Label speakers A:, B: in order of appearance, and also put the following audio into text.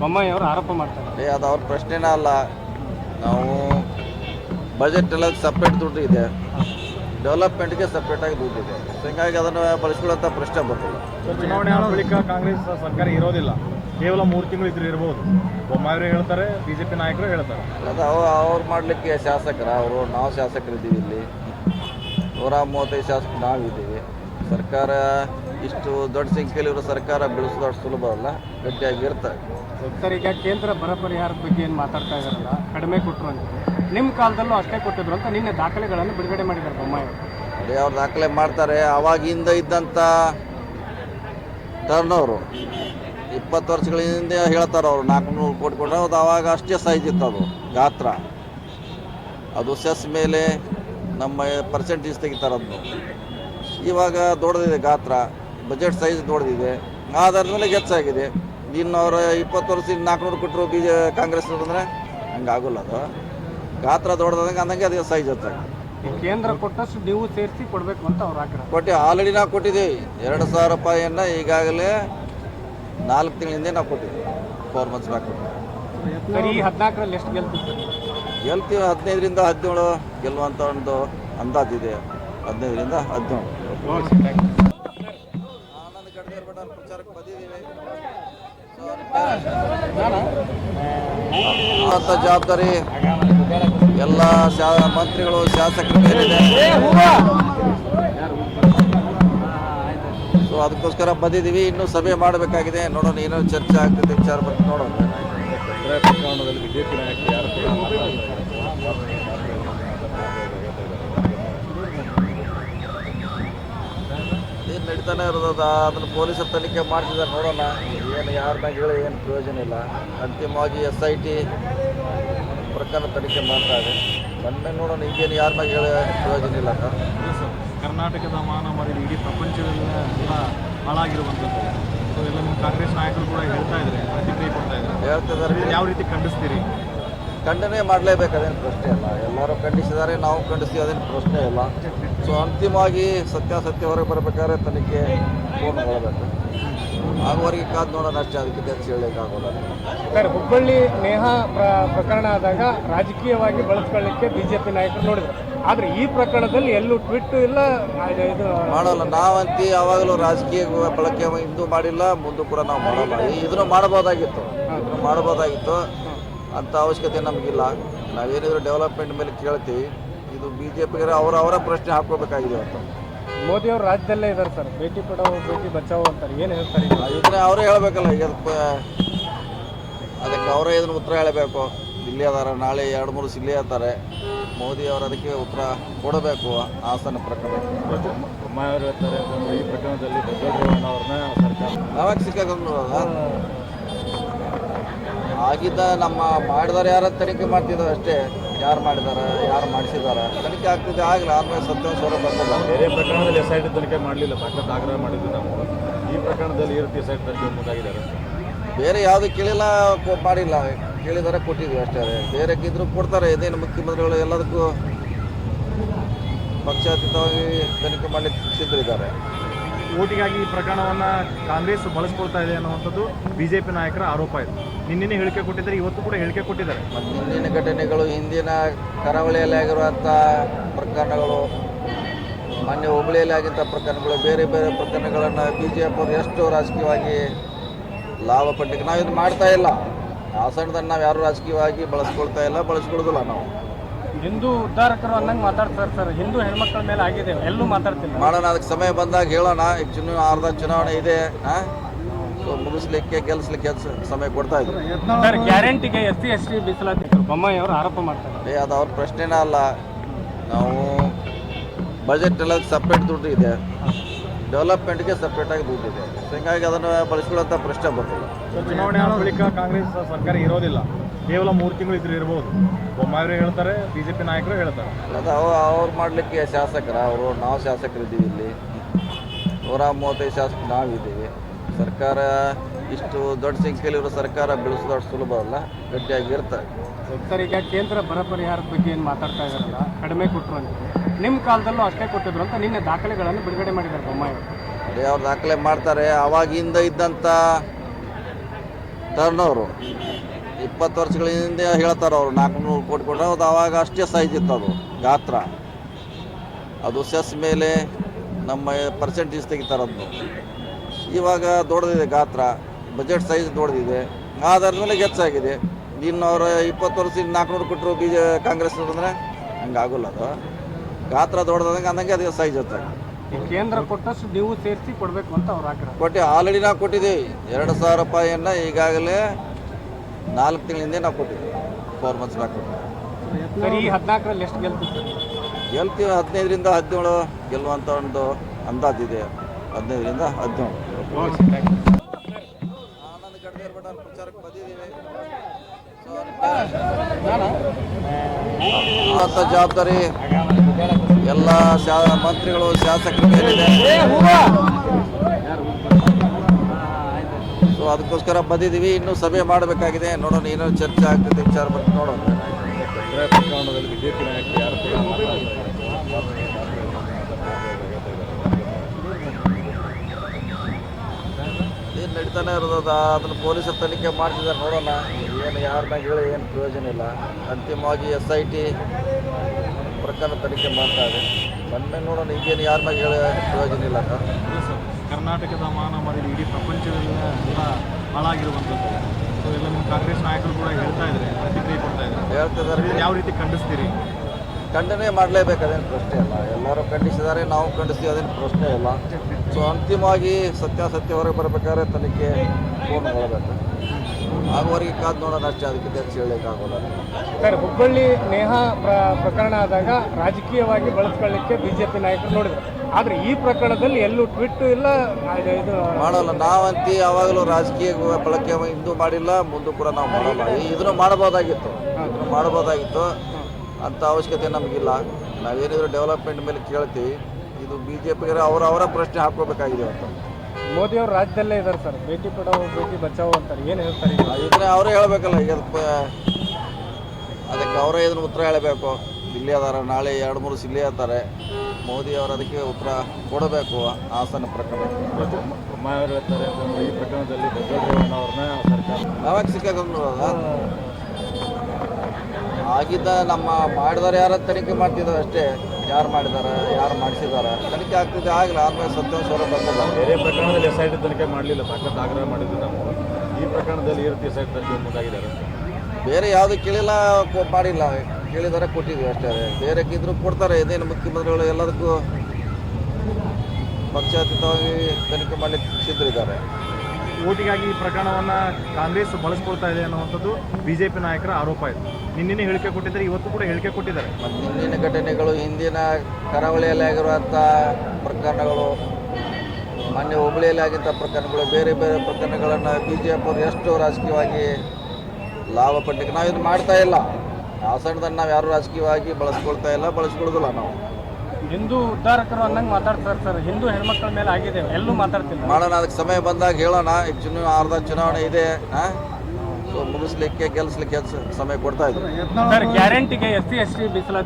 A: ಬೊಮ್ಮಾಯಿ ಅವರು ಆರೋಪ ಮಾಡ್ತಾರೆ.
B: ಏ ಅದು ಅವ್ರ ಪ್ರಶ್ನೆನೇ ಅಲ್ಲ. ನಾವು ಬಜೆಟ್ ಎಲ್ಲ ಸಪ್ರೇಟ್ ದುಡ್ಡು ಇದೆ. ಡೆವಲಪ್ಮೆಂಟ್ಗೆ ಸಪ್ರೇಟಾಗಿ ದುಡ್ಡು ಇದೆ. ಸೊ ಹಿಂಗಾಗಿ ಅದನ್ನು ಬಳಸ್ಕೊಳ್ಳೋಂಥ ಪ್ರಶ್ನೆ ಬರ್ತಿಲ್ಲ
C: ಸರ್, ಚುನಾವಣೆ ಆದ ಬಳಿಕ ಕಾಂಗ್ರೆಸ್ ಸರ್ಕಾರ ಇರೋದಿಲ್ಲ. ಕೇವಲ ಮೂರು ತಿಂಗಳು ಇದ್ರೆ ಇರ್ಬೋದು. ಬೊಮ್ಮಾಯಿಯವರು ಹೇಳ್ತಾರೆ ಬಿಜೆಪಿ ನಾಯಕರು ಹೇಳ್ತಾರೆ.
B: ಅದು ಅವ ಅವ್ರು ಮಾಡಲಿಕ್ಕೆ ಶಾಸಕರ ಅವರು ನಾವು ಶಾಸಕರಿದ್ದೀವಿ ಇಲ್ಲಿ. ನೂರ ಮೂವತ್ತೈದು ಶಾಸಕರು ನಾವಿದ್ದೀವಿ. ಸರ್ಕಾರ ಇಷ್ಟು ದೊಡ್ಡ ಸಂಖ್ಯೆಯಲ್ಲಿ ಇರೋ ಸರ್ಕಾರ ಬೆಳೆಸೋದು ಅಷ್ಟು ಸುಲಭ ಅಲ್ಲ ಗಟ್ಟಿಯಾಗಿ ಇರ್ತಾರೆ
A: ಸರ್ ಈಗ ಕೇಂದ್ರ ಬರ ಪರಿಹಾರದ ಬಗ್ಗೆ ಏನು ಮಾತಾಡ್ತಾ ಇದ್ದಾರಲ್ಲ ಕಡಿಮೆ ಕೊಟ್ಟರು ಅಂತ. ನಿಮ್ಮ ಕಾಲದಲ್ಲೂ ಅಷ್ಟೇ ಕೊಟ್ಟಿದ್ರು ಅಂತ ನಿನ್ನೆ ದಾಖಲೆಗಳನ್ನು ಬಿಡುಗಡೆ ಮಾಡಿದ್ದಾರೆ ಬೊಮ್ಮಾಯಿ
B: ಅದೇ ಅವ್ರು ದಾಖಲೆ ಮಾಡ್ತಾರೆ ಅವಾಗಿಂದ ಇದ್ದಂಥ ಟರ್ನ್ ಅವರು ಇಪ್ಪತ್ತು ವರ್ಷಗಳ ಹಿಂದೆ ಹೇಳ್ತಾರೆ ಅವರು ನಾಲ್ಕುನೂರು ಕೋಟಿ ಕೊಟ್ಟರೆ ಅದು ಅವಾಗ ಅಷ್ಟೇ ಸೈಜ್ ಇತ್ತು ಅದು ಗಾತ್ರ. ಅದು ಸೆಸ್ ಮೇಲೆ ನಮ್ಮ ಪರ್ಸೆಂಟೇಜ್ ತೆಗಿತಾರದ್ದು ಇವಾಗ ದೊಡ್ಡದಿದೆ ಗಾತ್ರ. ಬಜೆಟ್ ಸೈಜ್ ದೊಡ್ಡದಿದೆ ಆಧಾರದ ಮೇಲೆ ಹೆಚ್ಚಾಗಿದೆ ಇನ್ನು ಅವರ ಇಪ್ಪತ್ತು ವರ್ಷ ನಾಲ್ಕುನೂರು ಕೊಟ್ಟರು ಬಿ ಜೆ ಕಾಂಗ್ರೆಸ್ ಅಂದರೆ ಹಂಗೆ ಆಗೋಲ್ಲ ಅದು. ಗಾತ್ರ ದೊಡ್ಡದಂಗೆ ಅಂದಂಗೆ ಅದಕ್ಕೆ ಸೈಜ್ ಹೆಚ್ಚಾಗಿದೆ
A: ಕೇಂದ್ರ ಕೊಟ್ಟಷ್ಟು ನೀವು ಸೇರಿಸಿ ಕೊಡಬೇಕು ಅಂತ ಅವ್ರು ಆಗ್ರಹ
B: ಕೊಟ್ಟು ಆಲ್ರೆಡಿ ನಾವು ಕೊಟ್ಟಿದ್ದೀವಿ. ಎರಡು ಸಾವಿರ ರೂಪಾಯಿಯನ್ನು ಈಗಾಗಲೇ ನಾಲ್ಕು ತಿಂಗಳಿಂದ ನಾವು ಕೊಟ್ಟಿದ್ದೀವಿ. ಫೋರ್ ಮಂತ್ಸ್ ಬ್ಯಾಕ್
A: ಕೊಟ್ಟು ಈ ಹದಿನಾಲ್ಕರಲ್ಲಿ ಎಷ್ಟು ಗೆಲ್ತೀವಿ
B: ಗೆಲ್ತೀವಿ ಹದಿನೈದರಿಂದ ಹದಿನೇಳು. ಗೆಲ್ಲುವಂಥ ಒಂದು ಅಂದಾಜಿದೆ ಹದಿನೈದರಿಂದ ಹದಿನೇಳು. ಬಡ ಪ್ರಚಾರಕ್ಕೆ ಅಂತ ಜವಾಬ್ದಾರಿ ಎಲ್ಲ ಶಾ, ಮಂತ್ರಿಗಳು, ಶಾಸಕರ ಮೇಲಿದೆ. ಸೊ ಅದಕ್ಕೋಸ್ಕರ ಬಂದಿದ್ದೀವಿ. ಇನ್ನೂ ಸಭೆ ಮಾಡಬೇಕಾಗಿದೆ. ನೋಡೋಣ ಏನೋ ಚರ್ಚೆ ಆಗ್ತದೆ, ವಿಚಾರ ಬಗ್ಗೆ ನೋಡೋಣ.
C: ಪ್ರಕರಣದಲ್ಲಿ ಬಿಜೆಪಿ ನಾಯಕರು
B: ನಡೀತಾನೆ ಇರೋದು ಅದನ್ನು ಪೊಲೀಸರು ತನಿಖೆ ಮಾಡ್ತಿದ್ದಾರೆ ನೋಡೋಣ. ಏನು ಯಾರ ಬ್ಯಾಂಕ್ ಹೇಳಿ ಏನು ಪ್ರಯೋಜನ ಇಲ್ಲ. ಅಂತಿಮವಾಗಿ ಎಸ್ ಐ ಟಿ ಪ್ರಕರಣ ತನಿಖೆ ಮಾಡ್ತಾ ಇದೆ. ಬಂದ್ಮೇಲೆ ನೋಡೋಣ ಈಗೇನು ಯಾರ ಮ್ಯಾಗ ಹೇಳಿ ಪ್ರಯೋಜನ ಇಲ್ಲ ಸರ್
C: ಕರ್ನಾಟಕದ ಮಾನ ಮರಿದು ಇಡೀ ಪ್ರಪಂಚದಲ್ಲ ಎಲ್ಲ ಹಾಳಾಗಿರುವಂಥದ್ದು. ಸೊ ಎಲ್ಲ ನಿಮ್ಮ ಕಾಂಗ್ರೆಸ್ ನಾಯಕರು ಕೂಡ ಹೇಳ್ತಾ ಇದ್ದಾರೆ ಪ್ರತಿಕ್ರಿಯೆ ಕೊಡ್ತಾ ಇದ್ದಾರೆ.
B: ಹೇಳ್ತಿದ್ದಾರೆ.
C: ಯಾವ ರೀತಿ ಖಂಡಿಸ್ತೀರಿ?
B: ಖಂಡನೆ ಮಾಡಲೇಬೇಕು ಅದೇನು ಪ್ರಶ್ನೆ ಇಲ್ಲ. ಎಲ್ಲರೂ ಖಂಡಿಸಿದ್ದಾರೆ ನಾವು ಖಂಡಿಸ್ತೀವಿ ಅದೇನು ಪ್ರಶ್ನೆ ಇಲ್ಲ. ಸೊ ಅಂತಿಮವಾಗಿ ಸತ್ಯಾಸತ್ಯ ಹೊರಗೆ ಬರಬೇಕಾದ್ರೆ ತನಿಖೆ ಪೂರ್ಣಗೊಳ್ಳಬೇಕು ಆಗುವವರೆಗೆ ಕಾದು ನೋಡೋಣ ಅಷ್ಟೇ ಅದಕ್ಕೆ ಹೆಚ್ಚು ಹೇಳಲಿಕ್ಕಾಗೋಲ್ಲ.
A: ಸರ್ ಹುಬ್ಬಳ್ಳಿ ನೇಹ ಪ್ರ- ಪ್ರಕರಣ ಆದಾಗ ರಾಜಕೀಯವಾಗಿ ಬಳಸ್ಕೊಳ್ಳಿಕ್ಕೆ ಬಿಜೆಪಿ ನಾಯಕರು ನೋಡಿದ್ರು. ಆದ್ರೆ ಈ ಪ್ರಕರಣದಲ್ಲಿ ಎಲ್ಲೂ ಟ್ವಿಟ್ ಇಲ್ಲ ಇದು
B: ಮಾಡಲ್ಲ. ನಾವಂತಿ ಯಾವಾಗಲೂ ರಾಜಕೀಯ ಬಳಕೆ ಇಂದು ಮಾಡಿಲ್ಲ ಮುಂದೂ ಕೂಡ ನಾವು ಮಾಡಲ್ಲ. ಇದನ್ನು ಮಾಡಬಹುದಾಗಿತ್ತು. ಇದನ್ನು ಮಾಡಬಹುದಾಗಿತ್ತು. ಅಂಥ ಅವಶ್ಯಕತೆ ನಮಗಿಲ್ಲ. ನಾವೇನಿದ್ರು ಡೆವಲಪ್ಮೆಂಟ್ ಮೇಲೆ ಕೇಳ್ತೀವಿ. ಇದು ಬಿ ಜೆ ಪಿಗೆ ಅವರ ಅವರ ಪ್ರಶ್ನೆ ಹಾಕೋಬೇಕಾಗಿದೆ ಅಂತ
A: ಮೋದಿ ಅವರು ರಾಜ್ಯದಲ್ಲೇ ಇದ್ದಾರೆ ಸರ್. ಭೇಟಿ ಕೊಡೋ ಭೇಟಿ ಬಚಾವೋ ಅಂತಾರೆ. ಏನು ಹೇಳ್ತಾರೆ?
B: ಇದನ್ನ ಅವರೇ ಹೇಳಬೇಕಲ್ಲ ಈಗ ಅದಕ್ಕೆ ಅವರೇ ಇದನ್ನು ಉತ್ತರ ಹೇಳಬೇಕು. ಇಲ್ಲಿ ಅದಾರ ನಾಳೆ ಎರಡು ಮೂರು ಸಿಲ್ಲಿ ಆತಾರೆ ಮೋದಿ ಅವರು ಅದಕ್ಕೆ ಉತ್ತರ ಕೊಡಬೇಕು ಆಸನ ಪ್ರಕರಣ
C: ಈ ಪ್ರಕರಣದಲ್ಲಿ
B: ನಾವಾಗ ಸಿಕ್ಕಾಕೊಂಡು ಆಗಿದ್ದ ನಮ್ಮ ಮಾಡಿದಾರೆ ಯಾರ ತನಿಖೆ ಮಾಡ್ತಿದ್ದಾರೆ ಅಷ್ಟೇ. ಯಾರು ಮಾಡಿದಾರೆ ಯಾರು ಮಾಡಿಸಿದಾರೆ? ತನಿಖೆ ಆಗ್ತಿದೆ ಆಗಲಿ. ಆಮೇಲೆ ಸತ್ಯ ಸ್ವರೂಪ ಬಂದಿಲ್ಲ
C: ಬೇರೆ ಪ್ರಕರಣದಲ್ಲಿ ಎಸ್ ಐ ಟಿ ತನಿಖೆ ಮಾಡಲಿಲ್ಲ. ಸಾಕಷ್ಟು ಆಗ್ರಹ ಮಾಡಿದ್ವಿ ನಾವು ಈ ಪ್ರಕರಣದಲ್ಲಿ ಈ ರೀತಿ ಎಸ್ ಐ ಟಿ ತನಿಖೆ ಮುಂದಾಗಿದ್ದಾರೆ.
B: ಬೇರೆ ಯಾವುದು ಕೇಳಿಲ್ಲ ಮಾಡಿಲ್ಲ. ಕೇಳಿದಾರೆ ಕೊಟ್ಟಿದ್ವಿ ಅಷ್ಟೇ ಬೇರೆ ಇದ್ರು ಕೊಡ್ತಾರೆ. ಇದೇನು ಮುಖ್ಯಮಂತ್ರಿಗಳು ಎಲ್ಲದಕ್ಕೂ ಪಕ್ಷಾತೀತವಾಗಿ ತನಿಖೆ ಮಾಡಲಿಕ್ಕೆ ಸಿದ್ಧರಿದ್ದಾರೆ.
C: ಓಟಿಗಾಗಿ ಈ ಪ್ರಕರಣವನ್ನು ಕಾಂಗ್ರೆಸ್ ಬಳಸ್ಕೊಳ್ತಾ ಇದೆ ಅನ್ನುವಂಥದ್ದು ಬಿಜೆಪಿ ನಾಯಕರ ಆರೋಪ ಇದೆ. ನಿನ್ನೆ ಹೇಳಿಕೆ ಕೊಟ್ಟಿದ್ದಾರೆ ಇವತ್ತು ಕೂಡ ಹೇಳಿಕೆ ಕೊಟ್ಟಿದ್ದಾರೆ.
B: ಮತ್ತು ಹಿಂದಿನ ಘಟನೆಗಳು ಹಿಂದಿನ ಕರಾವಳಿಯಲ್ಲಿ ಆಗಿರುವಂಥ ಪ್ರಕರಣಗಳು ಮೊನ್ನೆ ಹುಬ್ಬಳ್ಳಿಯಲ್ಲಿ ಆಗಿದ್ದ ಪ್ರಕರಣಗಳು ಬೇರೆ ಬೇರೆ ಪ್ರಕರಣಗಳನ್ನು ಬಿ ಜೆ ಪಿ ಅವರು ಎಷ್ಟು ರಾಜಕೀಯವಾಗಿ ಲಾಭ ಪಟ್ಟಿಗೆ ನಾವು ಇದು ಮಾಡ್ತಾ ಇಲ್ಲ. ಹಾಸನದಲ್ಲಿ ನಾವು ಯಾರು ರಾಜಕೀಯವಾಗಿ ಬಳಸ್ಕೊಳ್ತಾ ಇಲ್ಲ ಬಳಸ್ಕೊಳ್ಳೋದಿಲ್ಲ ನಾವು.
A: ಹಿಂದೂ ಉದ್ಧಾರಕರು ಅನ್ನಂಗೆ ಮಾತಾಡ್ತಾರೆ ಸರ್. ಹಿಂದೂ ಹೆಣ್ಮಕ್ಳ ಮೇಲೆ ಆಗಿದೆ ಎಲ್ಲೂ ಮಾತಾಡ್ತಿಲ್ಲ.
B: ಮಾಡೋಣ ಅದಕ್ಕೆ ಸಮಯ ಬಂದಾಗ ಹೇಳೋಣ. ಈಗ ಚುನಾವಣೆ ಅರ್ಧ ಚುನಾವಣೆ ಇದೆ ಹಾಂ ಮುಗಿಸ್ಲಿಕ್ಕೆ ಗೆಲ್ಲಿಸ್ಲಿಕ್ಕೆ ಸಮಯ ಕೊಡ್ತಾ ಇದ್ರು.
A: ಗ್ಯಾರಂಟಿಗೆ ಎಸ್ ಸಿ ಎಸ್ ಟಿ ಮೀಸಲಾತಿ ಬೊಮ್ಮಾಯಿ ಅವರು ಆರೋಪ ಮಾಡ್ತಾರೆ.
B: ಏ ಅದು ಅವ್ರ ಪ್ರಶ್ನೆನೇ ಅಲ್ಲ. ನಾವು ಬಜೆಟ್ ಎಲ್ಲ ಸಪ್ರೇಟ್ ದುಡ್ಡು ಇದೆ. ಡೆವಲಪ್ಮೆಂಟ್ಗೆ ಸಪ್ರೇಟಾಗಿ ದುಡ್ಡು ಇದೆ. ಹಿಂಗಾಗಿ ಅದನ್ನು ಬಳಸ್ಕೊಳ್ಳೋಂಥ ಪ್ರಶ್ನೆ ಬರ್ತಿಲ್ಲ
C: ಚುನಾವಣೆ ಬಳಿಕ ಕಾಂಗ್ರೆಸ್ ಸರ್ಕಾರ ಇರೋದಿಲ್ಲ. ಕೇವಲ ಮೂರು ತಿಂಗಳು ಇದ್ರೆ ಇರ್ಬೋದು. ಬೊಮ್ಮಾಯಿರು ಹೇಳ್ತಾರೆ ಬಿಜೆಪಿ ನಾಯಕರು ಹೇಳ್ತಾರೆ.
B: ಅದು ಅವ ಅವ್ರು ಮಾಡಲಿಕ್ಕೆ ಶಾಸಕರ ಅವರು ನಾವು ಶಾಸಕರಿದ್ದೀವಿ ಇಲ್ಲಿ. ನೂರ ಮೂವತ್ತೈದು ಶಾಸಕರು ನಾವಿದ್ದೀವಿ. ಸರ್ಕಾರ ಇಷ್ಟು ದೊಡ್ಡ ಸಂಖ್ಯೆಯಲ್ಲಿ ಇರೋ ಸರ್ಕಾರ ಬೆಳೆಸೋದು ಅಷ್ಟು ಸುಲಭ ಅಲ್ಲ ಗಟ್ಟಿಯಾಗಿ ಇರ್ತಾರೆ
A: ಸರ್ ಈಗ ಕೇಂದ್ರ ಬರ ಪರಿಹಾರದ ಬಗ್ಗೆ ಏನು ಮಾತಾಡ್ತಾ ಇದಾರಲ್ಲ ಕಡಿಮೆ ಕೊಟ್ಟರು ಅಂತ. ನಿಮ್ಮ ಕಾಲದಲ್ಲೂ ಅಷ್ಟೇ ಕೊಟ್ಟಿದ್ರು ಅಂತ ನಿನ್ನೆ ದಾಖಲೆಗಳನ್ನು ಬಿಡುಗಡೆ ಮಾಡಿದ್ದಾರೆ ಬೊಮ್ಮಾಯಿ
B: ಅದೇ ಅವ್ರು ದಾಖಲೆ ಮಾಡ್ತಾರೆ ಅವಾಗಿಂದ ಇದ್ದಂಥ ಟರ್ನ್ ಅವರು ಇಪ್ಪತ್ತು ವರ್ಷಗಳ ಹಿಂದೆ ಹೇಳ್ತಾರೆ ಅವರು ನಾಲ್ಕುನೂರು ಕೋಟಿ ಕೊಟ್ಟರೆ ಅದು ಆವಾಗ ಅಷ್ಟೇ ಸೈಜ್ ಇತ್ತು ಅದು ಗಾತ್ರ. ಅದು ಸೆಸ್ ಮೇಲೆ ನಮ್ಮ ಪರ್ಸೆಂಟೇಜ್ ತೆಗಿತಾರೆ ಅದನ್ನು ಇವಾಗ ದೊಡ್ಡದಿದೆ ಗಾತ್ರ ಬಜೆಟ್ ಸೈಜ್ ದೊಡ್ಡದಿದೆ ಆಧಾರದ ಮೇಲೆ ಹೆಚ್ಚಾಗಿದೆ. ಇನ್ನು ಅವ್ರು ಇಪ್ಪತ್ತು ವರ್ಷ ನಾಲ್ಕುನೂರು ಕೊಟ್ಟರು ಬಿ ಜೆ ಕಾಂಗ್ರೆಸ್ ಅಂದರೆ ಹಂಗೆ ಆಗೋಲ್ಲ ಅದು. ಗಾತ್ರ ದೊಡ್ಡದಂಗೆ ಅಂದಂಗೆ ಅದಕ್ಕೆ ಸೈಜ್ ಹೆಚ್ಚಾಗಿದೆ.
A: ಈ ಕೇಂದ್ರ ಕೊಟ್ಟಷ್ಟು ನೀವು ಸೇರಿಸಿ ಕೊಡಬೇಕು ಅಂತ ಅವ್ರು ಹಾಕಿರೋ.
B: ಕೊಟ್ಟು ಆಲ್ರೆಡಿ ನಾವು ಕೊಟ್ಟಿದ್ದೀವಿ. ಎರಡು ಸಾವಿರ ರೂಪಾಯಿಯನ್ನು ಈಗಾಗಲೇ ನಾಲ್ಕು ತಿಂಗಳ ಹಿಂದೆ ನಾವು ಕೊಟ್ಟಿದ್ದೀವಿ. ಫೋರ್ ಮಂತ್ಸ್ ಬ್ಯಾಕ್ ಕೊಟ್ಟಿದ್ದೀವಿ.
A: ಸರ್ ಈ ಹದಿನಾಲ್ಕರಲ್ಲಿ ಎಷ್ಟು ಗೆಲ್ತೀವಿ
B: ಗೆಲ್ತೀವಿ ಹದಿನೈದರಿಂದ ಹದಿನೇಳು ಗೆಲ್ಲುವಂಥ ಒಂದು ಅಂದಾಜಿದೆ ಹದಿನೈದರಿಂದ ಹದಿನೇಳು. ಆನಂದ್ ಪ್ರಚಾರಕ್ಕೆ ಅಂತ ಜವಾಬ್ದಾರಿ ಎಲ್ಲ ಶಾ ಮಂತ್ರಿಗಳು ಶಾಸಕರ ಮೇಲಿದೆ. ಸೊ ಅದಕ್ಕೋಸ್ಕರ ಬಂದಿದ್ದೀವಿ. ಇನ್ನೂ ಸಭೆ ಮಾಡಬೇಕಾಗಿದೆ. ನೋಡೋಣ ಏನೋ ಚರ್ಚೆ ಆಗ್ತದೆ ವಿಚಾರ ಬಂದು ನೋಡೋಣ
D: ಪ್ರಕರಣದಲ್ಲಿ ಬಿಜೆಪಿ ನಾಯಕರು ಯಾರು ಕೂಡ
B: ಏನು ನಡೀತಾನೆ ಇರೋದು ಅದನ್ನ ಪೊಲೀಸರು ತನಿಖೆ ಮಾಡ್ತಿದ್ದಾರೆ ನೋಡೋಣ. ಏನು ಯಾರನ್ನ ಹೇಳಿ ಏನು ಪ್ರಯೋಜನ ಇಲ್ಲ. ಅಂತಿಮವಾಗಿ ಎಸ್ ಐ ಟಿ ಪ್ರಕರಣ ತನಿಖೆ ಮಾಡ್ತಾರೆ ಬಂದ್ಮೇಲೆ ನೋಡೋಣ ಈಗೇನು ಯಾರನ್ನ ಹೇಳಿ ಪ್ರಯೋಜನ ಇಲ್ಲ ಅಂತ.
C: ಕರ್ನಾಟಕದ ಮಾನ ಮರ್ಯಾದೆ ಇಡೀ ಪ್ರಪಂಚದಲ್ಲ ಎಲ್ಲ ಹಾಳಾಗಿರುವಂಥದ್ದು. ಸೊ ಎಲ್ಲ ನಿಮ್ಮ ಕಾಂಗ್ರೆಸ್ ನಾಯಕರು ಕೂಡ ಹೇಳ್ತಾ ಇದ್ದಾರೆ ಪ್ರತಿಕ್ರಿಯೆ ಕೊಡ್ತಾ ಇದ್ದಾರೆ. ಯಾವ ರೀತಿ ಖಂಡಿಸ್ತೀರಿ?
B: ಖಂಡನೆ ಮಾಡಲೇಬೇಕು ಅದೇನು ಪ್ರಶ್ನೆ ಇಲ್ಲ. ಎಲ್ಲರೂ ಖಂಡಿಸಿದ್ದಾರೆ ನಾವು ಖಂಡಿಸ್ತೀವಿ ಅದೇನು ಪ್ರಶ್ನೆ ಇಲ್ಲ. ಸೊ ಅಂತಿಮವಾಗಿ ಸತ್ಯಾಸತ್ಯ ಹೊರಗೆ ಬರಬೇಕಾದ್ರೆ ತನಿಖೆ ಪೂರ್ಣಗೊಳ್ಳಬೇಕು ಆಗುವವರೆಗೆ ಕಾದು ನೋಡೋಣ ಅಷ್ಟೇ ಅದಕ್ಕೆ ಹೆಚ್ಚು ಹೇಳಲಿಕ್ಕಾಗೋಲ್ಲ.
A: ಸರ್ ಹುಬ್ಬಳ್ಳಿ ನೇಹ ಪ್ರ- ಪ್ರಕರಣ ಆದಾಗ ರಾಜಕೀಯವಾಗಿ ಬಳಸ್ಕೊಳ್ಳಿಕ್ಕೆ ಬಿಜೆಪಿ ನಾಯಕರು ನೋಡಿದ್ರು. ಆದರೆ ಈ ಪ್ರಕರಣದಲ್ಲಿ ಎಲ್ಲೂ ಟ್ವಿಟ್ ಇಲ್ಲ ಇದು
B: ಮಾಡಲ್ಲ. ನಾವಂತಿ ಯಾವಾಗಲೂ ರಾಜಕೀಯ ಬಳಕೆ ಇಂದು ಮಾಡಿಲ್ಲ ಮುಂದೂ ಕೂಡ ನಾವು ಮಾಡಲ್ಲ. ಇದನ್ನು ಮಾಡಬಹುದಾಗಿತ್ತು. ಇದನ್ನು ಮಾಡಬಹುದಾಗಿತ್ತು. ಅಂಥ ಅವಶ್ಯಕತೆ ನಮಗಿಲ್ಲ. ನಾವೇನಿದ್ರು ಡೆವಲಪ್ಮೆಂಟ್ ಮೇಲೆ ಕೇಳ್ತೀವಿ. ಇದು ಬಿ ಜೆ ಪಿಗೆ ಅವರ ಅವರ ಪ್ರಶ್ನೆ ಹಾಕೋಬೇಕಾಗಿದೆ ಅಂತ
A: ಮೋದಿ ಅವರು ರಾಜ್ಯದಲ್ಲೇ ಇದ್ದಾರೆ ಸರ್. ಭೇಟಿ ಪಡಾವೋ ಭೇಟಿ ಬಚಾವೋ ಅಂತಾರೆ. ಏನು ಹೇಳ್ತಾರೆ ಇದು?
B: ಇದನ್ನೇ ಅವರೇ ಹೇಳಬೇಕಲ್ಲ ಈಗ ಅದಕ್ಕೆ ಅವರೇ ಇದನ್ನು ಉತ್ತರ ಹೇಳಬೇಕು. ಇಲ್ಲಿ ಅದಾರ ನಾಳೆ ಎರಡು ಮೂರು ಸಿಲ್ಲಿ ಆತಾರೆ ಮೋದಿ ಅವರು ಅದಕ್ಕೆ ಉತ್ತರ ಕೊಡಬೇಕು ಆಸನ ಪ್ರಕರಣ.
D: ಈ ಪ್ರಕರಣದಲ್ಲಿ
B: ಯಾವಾಗ ಸಿಕ್ಕಾಕೊಂಡು ಆಗಿದ್ದ ನಮ್ಮ ಮಾಡಿದವರು ಯಾರ ತನಿಖೆ ಮಾಡ್ತಿದ್ದಾರೆ ಅಷ್ಟೇ. ಯಾರು ಮಾಡಿದ್ದಾರೆ ಯಾರು ಮಾಡಿಸಿದ್ದಾರೆ ತನಿಖೆ ಆಗ್ತಿದೆ ಆಗಲಿ ಆದ್ಮೇಲೆ ಸತ್ಯಾಂಶ ಹೊರ ಬಂದಿಲ್ಲ
D: ಬೇರೆ ಪ್ರಕರಣದಲ್ಲಿ ಎಸ್ ಐ ಟಿ ತನಿಖೆ ಮಾಡಲಿಲ್ಲ. ಸಾಕಷ್ಟು ಆಗ್ರಹ ಮಾಡಿದ್ವಿ ನಾವು ಈ ಪ್ರಕರಣದಲ್ಲಿ ಈ ರೀತಿ ಎಸ್ ಐ ಟಿ ತನಿಖೆ ಮುಂದಾಗಿದ್ದಾರೆ.
B: ಬೇರೆ ಯಾವುದು ಕೇಳಿಲ್ಲ ಮಾಡಿಲ್ಲ. ಕೇಳಿದರೆ ಕೊಟ್ಟಿದ್ವಿ ಅಷ್ಟೇ ಬೇರೆ ಇದ್ರು ಕೊಡ್ತಾರೆ. ಇದೇನು ಮುಖ್ಯಮಂತ್ರಿಗಳು ಎಲ್ಲದಕ್ಕೂ ಪಕ್ಷಾತೀತವಾಗಿ ತನಿಖೆ ಮಾಡಲಿಕ್ಕೆ ಸಿದ್ಧರಿದ್ದಾರೆ
C: ಓಟಿಗಾಗಿ ಈ ಪ್ರಕರಣವನ್ನು ಕಾಂಗ್ರೆಸ್ ಬಳಸ್ಕೊಳ್ತಾ ಇದೆ ಅನ್ನುವಂಥದ್ದು ಬಿಜೆಪಿ ನಾಯಕರ ಆರೋಪ ಇದೆ. ನಿನ್ನೆ ಹೇಳಿಕೆ ಕೊಟ್ಟಿದ್ದಾರೆ ಇವತ್ತು ಕೂಡ ಹೇಳಿಕೆ ಕೊಟ್ಟಿದ್ದಾರೆ.
B: ಮತ್ತು ಹಿಂದಿನ ಘಟನೆಗಳು ಹಿಂದಿನ ಕರಾವಳಿಯಲ್ಲಿ ಆಗಿರುವಂಥ ಪ್ರಕರಣಗಳು ಮೊನ್ನೆ ಹುಬ್ಬಳ್ಳಿಯಲ್ಲಿ ಆಗಿದ್ದ ಪ್ರಕರಣಗಳು ಬೇರೆ ಬೇರೆ ಪ್ರಕರಣಗಳನ್ನು ಬಿ ಜೆ ಪಿ ಅವರು ಎಷ್ಟು ರಾಜಕೀಯವಾಗಿ ಲಾಭ ಪಡ್ಲಿಕ್ಕೆ ನಾವು ಇದು ಮಾಡ್ತಾ ಇಲ್ಲ. ಹಾಸನದಲ್ಲಿ ನಾವು ಯಾರು ರಾಜಕೀಯವಾಗಿ ಬಳಸ್ಕೊಳ್ತಾ ಇಲ್ಲ ಬಳಸ್ಕೊಳ್ದಿಲ್ಲ ನಾವು.
A: ಹಿಂದೂ ಉದ್ಧಾರಕರು ಅನ್ನಂಗೆ ಮಾತಾಡ್ತಾರೆ ಸರ್. ಹಿಂದೂ ಹೆಣ್ಮಕ್ಳ ಮೇಲೆ ಆಗಿದೆ ಎಲ್ಲೂ ಮಾತಾಡ್ತಿಲ್ಲ.
B: ಮಾಡೋಣ ಅದಕ್ಕೆ ಸಮಯ ಬಂದಾಗ ಹೇಳೋಣ. ಈಗ ಚುನಾವ ಅರ್ಧ ಚುನಾವಣೆ ಇದೆ ಹಾಂ ಮುಗಿಸ್ಲಿಕ್ಕೆ ಗೆಲ್ಲಿಸ್ಲಿಕ್ಕೆ ಸಮಯ ಕೊಡ್ತಾ ಇದ್ರು.
A: ಸರ್ ಗ್ಯಾರಂಟಿಗೆ ಎಸ್ ಸಿ ಎಸ್ ಟಿ ಮೀಸಲಾತಿ